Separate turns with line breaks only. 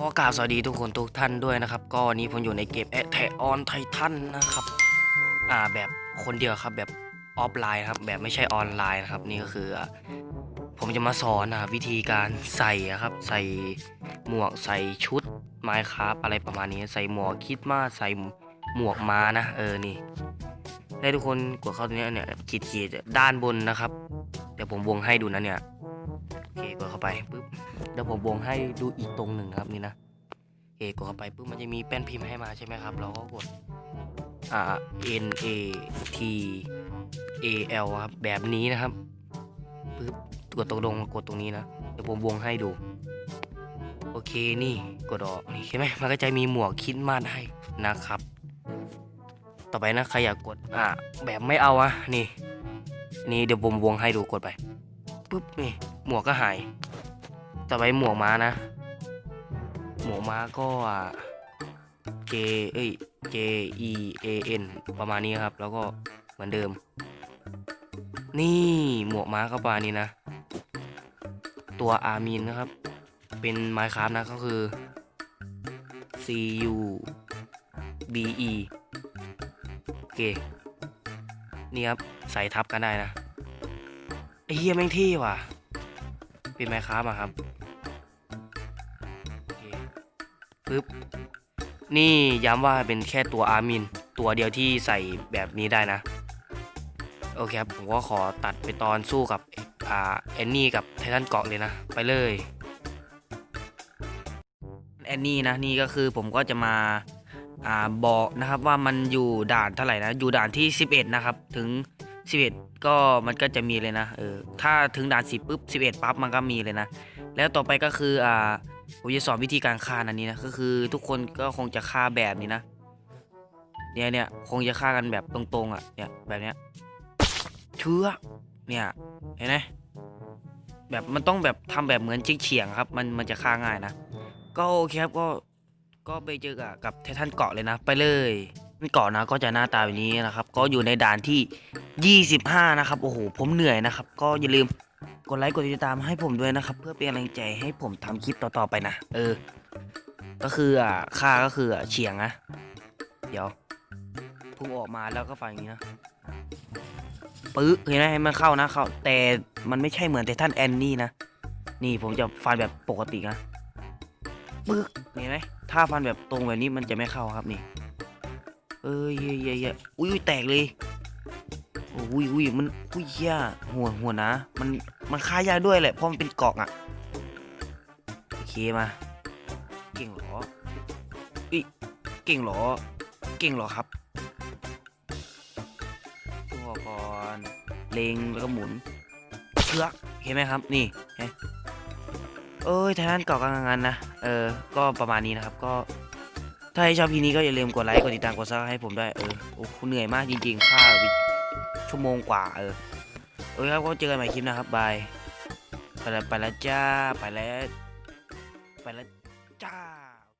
ขอกราบสวัสดีทุกคนทุกท่านด้วยนะครับ ก็วันนี้ผมอยู่ในเกมแอ t แทออนไททันนะครับ อ่าแบบคนเดียวครับแบบออฟไลน์ครับ แบบไม่ใช่ออนไลน์นะครับ นี่ก็คือ ผมจะมาสอนนะวิธีการใส่ครับ ใส่หมวกใส่ชุดไม้คราฟอะไรประมาณนี้ ใส่หมวกคิดมาใส่หมวกมานะ เออนี่ให้ทุกคนกดเข้าตรงนี้เนี่ยขีดขีดๆด้านบนนะครับ เดี๋ยวผมวงให้ดูนะเนี่ย เคกดเข้าไปปุ๊บเดี๋ยวผมวงให้ดูอีกตรงหนึ่งครับนี่นะเอกดเข้าไปปุ๊บมันจะมีแป้นพิมพ์ให้มาใช่ไหมครับ เราก็กดอ่า N A T A L ครับแบบนี้นะครับปุ๊บกดตรงลงกดตรงนี้นะเดี๋ยวผมวงให้ดู โอเคนี่กดออกนี่เห็นไหมมันก็จะมีหมวกคิดมาดให้นะครับ ต่อไปนะใครอยากกดอ่าแบบไม่เอาอะนี่ นี่เดี๋ยวผมวงให้ดูกดไป ปุ๊บนี่หมวกก็หายต่อไปหมวกม้านะ หมวกม้าก็ J เอ้ย J E A N ประมาณนี้ครับ แล้วก็เหมือนเดิม นี่หมวกม้าก็ประมาณนี้นะ ตัวอาร์มินนะครับ เป็นไมค์ครับนะก็คือ C U B E โอเค นี่ครับ ใส่ทับกันได้นะ ไอ้เฮียแม่งที่ว่ะเป็นไมค์ครับอะครับปึ๊บนี่ย้ำว่าเป็นแค่ตัวอาร์มิน ตัวเดียวที่ใส่แบบนี้ได้นะ โอเคครับผมก็ขอตัดไปตอนสู้กับอ่าแอนนี่กับไททันเกาะเลยนะ ไปเลยแอนนี่นะนี่ก็คือผมก็จะมาอ่าบอกนะครับว่ามันอยู่ด่านเท่าไหร่นะ อยู่ด่านที่ 11 นะครับ ถึง 11 ก็มันก็จะมีเลยนะเออถ้าถึงด่าน10ปุ๊บ11ปั๊บมันก็มีเลยนะ แล้วต่อไปก็คืออ่าผมจะสอนวิธีการฆ่าอันนี้นะก็คือทุกคนก็คงจะฆ่าแบบนี้นะเนี่ยเนี่ยคงจะฆ่ากันแบบตรงๆอะเนี่ยแบบเนี้ยเชื้อเนี่ยเห็นไหมแบบมันต้องแบบทำแบบเหมือนเฉียงๆครับ มันมันจะฆ่าง่ายนะ ก็โอเคครับก็ก็ไปเจอกับกับไททันเกาะเลยนะ ไปเลย เกาะนะก็จะหน้าตาแบบนี้นะครับ ก็อยู่ในด่านที่ 25 นะครับ โอ้โห ผมเหนื่อยนะครับ ก็อย่าลืมกดไลค์กดติดตามให้ผมด้วยนะครับ เพื่อเป็นกำลังใจให้ผมทำคลิปต่อๆไปนะ เออ ก็คืออะค่าก็คืออะเฉียงนะ เดี๋ยวพุ่งออกมาแล้วก็ฟังอย่างนี้นะปึ๊กเห็นไหมให้มันเข้านะเข้าแต่มันไม่ใช่เหมือนไททันแอนนี่นะ นี่ผมจะฟันแบบปกตินะปึ๊กเห็นไหมถ้าฟันแบบตรงแบบนี้มันจะไม่เข้าครับนี่ เอ้ยเยยเย้ยเย้ยอุ้ยอุ้ยแตกเลยโอ้ยอุ้ยมันอุ้ยย่าหัวหัวนะ มันมันฆ่ายากด้วยแหละเพราะมันเป็นเกาะอะโอเคมา เก่งเหรออุ้ยเก่งเหรอ เก่งเหรอครับตัวก่อนเล็งแล้วก็หมุนเชือกเห็นไหมครับนี่เห็นเอ้ยทางนั้นเก่ากลางงานนะเออก็ประมาณนี้นะครับก็ ถ้าให้ชอบคลิปนี้ก็อย่าลืมกดไลค์ กดติดตาม กดซับให้ผมด้วย เออ โอ้เหนื่อยมากจริงๆค่าวชั่วโมงกว่า เออ เอเคครับ ก็เจอกันใหม่คลิปนะครับ บาย ไปแล้วไปแล้วจ้า ไปแล้ว ไปแล้วจ้า